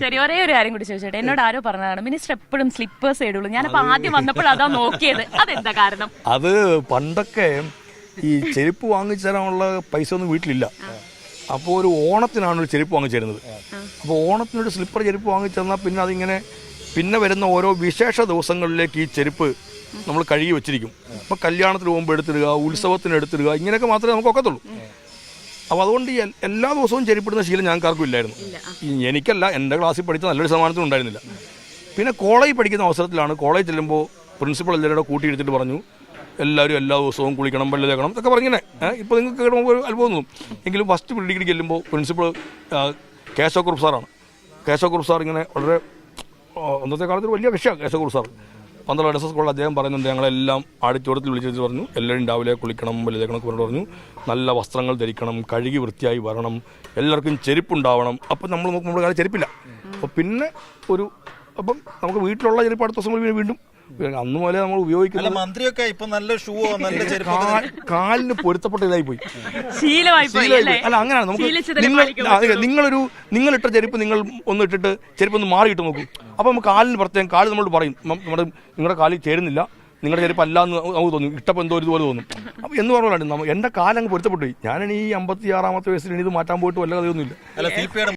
ശരി ഒരേ ഒരു കാര്യം കൂടി ചോദിച്ചോട്ടെ. എന്നോട് ആരോ പറഞ്ഞതാണ് മിനിസ്റ്റർ എപ്പോഴും സ്ലിപ്പേഴ്സ് ഇടുള്ളൂ. ഞാനിപ്പോ ആദ്യം വന്നപ്പോൾ അതാ നോക്കിയത്. അതെന്താ കാരണം? അത് പണ്ടൊക്കെ ഈ ചെരുപ്പ് വാങ്ങിച്ചു തരാനുള്ള പൈസ ഒന്നും വീട്ടിലില്ല. അപ്പോൾ ഒരു ഓണത്തിനാണ് ഒരു ചെരുപ്പ് വാങ്ങിച്ചു തരുന്നത്. അപ്പോൾ ഓണത്തിനൊരു സ്ലിപ്പർ ചെരുപ്പ് വാങ്ങിച്ചു തന്നാൽ പിന്നെ അതിങ്ങനെ പിന്നെ വരുന്ന ഓരോ വിശേഷ ദിവസങ്ങളിലേക്ക് ഈ ചെരുപ്പ് നമ്മൾ കഴുകി വെച്ചിരിക്കും. അപ്പോൾ കല്യാണത്തിന് പോകുമ്പോൾ എടുത്തിടുക ഉത്സവത്തിന് എടുത്തിടുക ഇങ്ങനെയൊക്കെ മാത്രമേ നമുക്ക് ഒക്കത്തുള്ളൂ. അപ്പോൾ അതുകൊണ്ട് എല്ലാ ദിവസവും ചെരിപ്പിടുന്ന ശീലം ഞങ്ങൾക്കാർക്കും ഇല്ലായിരുന്നു. എനിക്കല്ല എന്റെ ക്ലാസ്സിൽ പഠിച്ച നല്ലൊരു ശതമാനത്തിനും ഉണ്ടായിരുന്നില്ല. പിന്നെ കോളേജിൽ പഠിക്കുന്ന അവസരത്തിലാണ് കോളേജ് ചെല്ലുമ്പോൾ പ്രിൻസിപ്പൾ എല്ലാവരും കൂട്ടി എടുത്തിട്ട് പറഞ്ഞു എല്ലാവരും എല്ലാ ദിവസവും കുളിക്കണം പല്ല് തേക്കണം എന്നൊക്കെ പറഞ്ഞിങ്ങനെ. ഇപ്പോൾ നിങ്ങൾക്ക് കേൾക്കുമ്പോൾ ഒരു അത്ഭുതം തോന്നും. എങ്കിലും ഫസ്റ്റ് ഡിഗ്രി ചെല്ലുമ്പോൾ പ്രിൻസിപ്പൾ കേശവ കുറുപ്പ് സാറാണ്. കേശവ കുറുപ്പ് സാർ ഇങ്ങനെ വളരെ അന്നത്തെ കാലത്ത് ഒരു വലിയ വിഷയമാണ് കേശവക്കുറുപ്പ് സാർ പന്ത്രണ്ട് എസ് എസ് സ്കൂളിൽ അദ്ദേഹം പറയുന്നുണ്ട് ഞങ്ങളെല്ലാം ആടിച്ചോടത്തിൽ വിളിച്ചു പറഞ്ഞു. എല്ലാവരും രാവിലെ കുളിക്കണം വലുതേക്കണം തേക്കണം ഒക്കെ പറഞ്ഞു. നല്ല വസ്ത്രങ്ങൾ ധരിക്കണം കഴുകി വൃത്തിയായി വരണം എല്ലാവർക്കും ചെരുപ്പുണ്ടാവണം. അപ്പം നമ്മൾ നോക്കുമ്പോൾ കാലം ചെരുപ്പില്ല. അപ്പോൾ പിന്നെ ഒരു അപ്പം നമുക്ക് വീട്ടിലുള്ള ചെരുപ്പ് അടുത്ത ദിവസം വീണ്ടും അന്ന് പോലെ നമ്മൾ അല്ല ഉപയോഗിക്കുന്നത് മന്ത്രിയൊക്കെ ഇപ്പൊ നല്ല ഷൂവോ നല്ല കാലിന് പൊരുത്തപ്പെട്ട ഇതായി പോയി. ശീലമായി അല്ലേ? അങ്ങനെയാണ്. നമുക്ക് നിങ്ങൾ നിങ്ങളൊരു നിങ്ങളിട്ട ചെരുപ്പ് നിങ്ങൾ ഒന്ന് ഇട്ടിട്ട് ചെരുപ്പ് ഒന്ന് മാറിയിട്ട് നോക്കൂ. അപ്പൊ നമുക്ക് കാലിന് പ്രത്യേകം കാൽ നമ്മളോട് പറയും നമ്മുടെ നിങ്ങളുടെ കാലിൽ ചേരുന്നില്ല. നിങ്ങളുടെ ചെരുപ്പ് അല്ല എന്ന് നമുക്ക് തോന്നും. ഇട്ടപ്പോൾ എന്തോ ഒരു ഇതുപോലെ തോന്നും. അപ്പോൾ എന്ന് പറഞ്ഞാലും എന്റെ കാലങ്ങ് പൊരുത്തപ്പെട്ടു പോയി. ഞാനാണ് ഈ അമ്പത്തി ആറാമത്തെ വയസ്സിൽ ഇത് മാറ്റാൻ പോയിട്ട് വല്ല കഥയൊന്നുമില്ല.